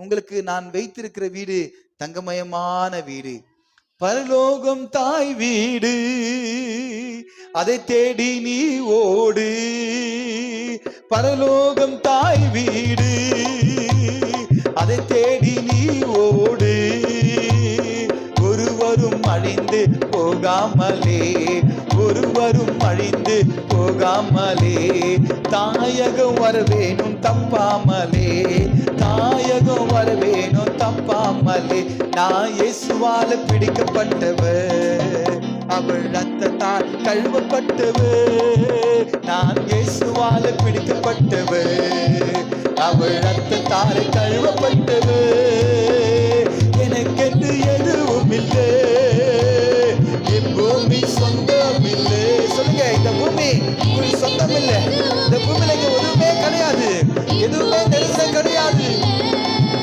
உங்களுக்கு நான் வைத்திருக்கிற வீடு தங்கமயமான வீடு. பரலோகம் தாய் வீடு. அதை தேடி நீ ஓடு. பரலோகம் தாய் வீடு. அதை தேடி நீ ஓடு. ஒருவரும் அழிந்து போகாமலே ஒருவரும் அழிந்து போகாமலே தாயகம் வரவேணும் தப்பாமலே தப்பாமலே நான் இயேசுவால பிடிக்கப்பட்டவ. அவள் ரத்தத்தால் கழுவப்பட்டவ. நான் இயேசுவால பிடிக்கப்பட்டவ. அவள் ரத்தத்தால் கழுவப்பட்டவ. எனக்கென்று எதுவும் இல்லை இப்பூமி சொந்தம் இல்லை சொல்லுங்க இந்த பூமி சொந்த